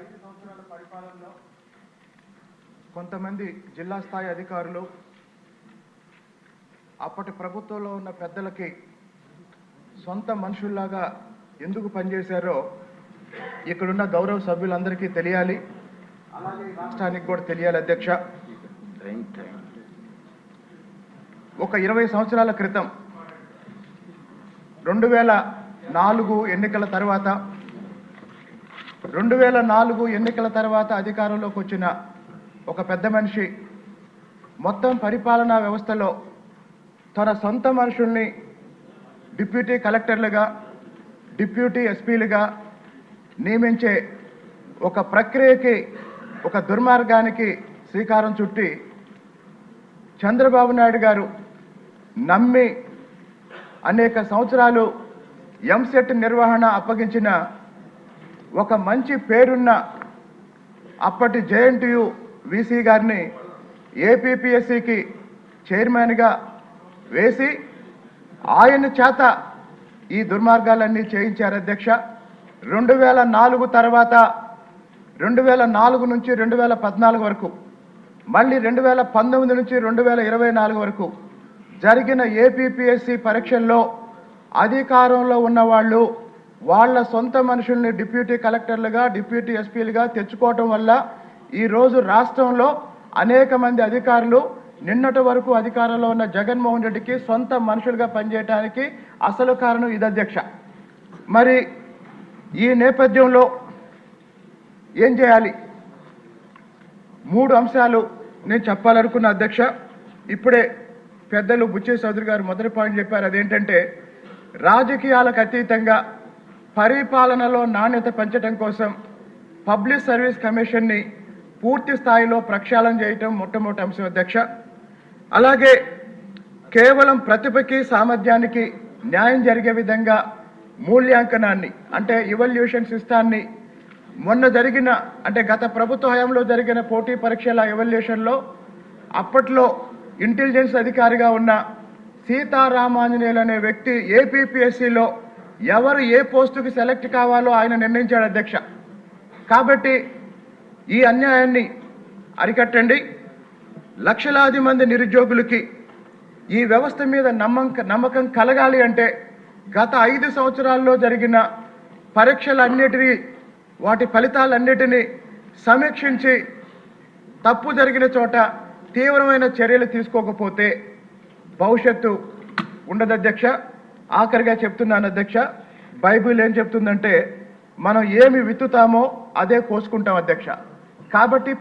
ఐదు సంవత్సరాల పరిపాలనలో కొంతమంది జిల్లా స్థాయి అధికారులు అప్పటి ప్రభుత్వంలో ఉన్న పెద్దలకి సొంత మనుషుల్లాగా ఎందుకు పనిచేశారో ఇక్కడున్న గౌరవ సభ్యులందరికీ తెలియాలి. అలాగే రాష్ట్రానికి కూడా తెలియాలి అధ్యక్ష. ఒక ఇరవై సంవత్సరాల క్రితం రెండు వేల నాలుగు ఎన్నికల తర్వాత రెండు వేల నాలుగు ఎన్నికల తర్వాత అధికారంలోకి వచ్చిన ఒక పెద్ద మనిషి మొత్తం పరిపాలనా వ్యవస్థలో తన సొంత మనుషుల్ని డిప్యూటీ కలెక్టర్లుగా డిప్యూటీ ఎస్పీలుగా నియమించే ఒక ప్రక్రియకి ఒక దుర్మార్గానికి శ్రీకారం చుట్టి చంద్రబాబు నాయుడు గారు నమ్మి అనేక సంవత్సరాలు ఎంసెట్ నిర్వహణ అప్పగించిన ఒక మంచి పేరున్న అప్పటి జేఎన్టీయు వీసీ గారిని ఏపీపీఎస్సికి చైర్మన్గా వేసి ఆయన చేత ఈ దుర్మార్గాలన్నీ చేయించారు అధ్యక్ష. రెండు వేల నాలుగు తర్వాత రెండు వేల నాలుగు నుంచి రెండు వేల పద్నాలుగు వరకు మళ్ళీ రెండు వేల పంతొమ్మిది నుంచి రెండు వేల ఇరవై నాలుగు వరకు జరిగిన ఏపీపీఎస్సి పరీక్షల్లో అధికారంలో ఉన్న వాళ్ళ సొంత మనుషుల్ని డిప్యూటీ కలెక్టర్లుగా డిప్యూటీ ఎస్పీలుగా తెచ్చుకోవటం వల్ల ఈరోజు రాష్ట్రంలో అనేక మంది అధికారులు నిన్నటి వరకు అధికారంలో ఉన్న జగన్మోహన్ రెడ్డికి సొంత మనుషులుగా పనిచేయడానికి అసలు కారణం ఇది అధ్యక్ష. మరి ఈ నేపథ్యంలో ఏం చేయాలి? మూడు అంశాలు నేను చెప్పాలనుకున్న అధ్యక్ష. ఇప్పుడే పెద్దలు బుచ్చే చౌదరి గారు మొదటి పాయింట్ చెప్పారు. అదేంటంటే రాజకీయాలకు అతీతంగా పరిపాలనలో నాణ్యత పెంచడం కోసం పబ్లిక్ సర్వీస్ కమిషన్ని పూర్తి స్థాయిలో ప్రక్షాళన చేయటం మొట్టమొదటి అంశం అధ్యక్ష. అలాగే కేవలం ప్రతిభకి సామర్థ్యానికి న్యాయం జరిగే విధంగా మూల్యాంకనాన్ని అంటే ఇవల్యూషన్ సిస్టాన్ని మొన్న జరిగిన అంటే గత ప్రభుత్వ హయాంలో జరిగిన పోటీ పరీక్షల ఎవల్యూషన్లో అప్పట్లో ఇంటెలిజెన్స్ అధికారిగా ఉన్న సీతారామాంజనేయులు అనే వ్యక్తి ఏపీపీఎస్సిలో ఎవరు ఏ పోస్టుకి సెలెక్ట్ కావాలో ఆయన నిర్ణయించాడు అధ్యక్ష. కాబట్టి ఈ అన్యాయాన్ని అరికట్టండి. లక్షలాది మంది నిరుద్యోగులకి ఈ వ్యవస్థ మీద నమ్మక నమ్మకం కలగాలి అంటే గత ఐదు సంవత్సరాల్లో జరిగిన పరీక్షలన్నిటినీ వాటి ఫలితాలన్నిటినీ సమీక్షించి తప్పు జరిగిన చోట తీవ్రమైన చర్యలు తీసుకోకపోతే భవిష్యత్తు ఉండదు అధ్యక్ష ఆఖరిగా చెప్తున్నాను అధ్యక్ష బైబిల్ ఏం చెప్తుందంటే మనం ఏమి విత్తుతామో అదే కోసుకుంటాం అధ్యక్ష. కాబట్టి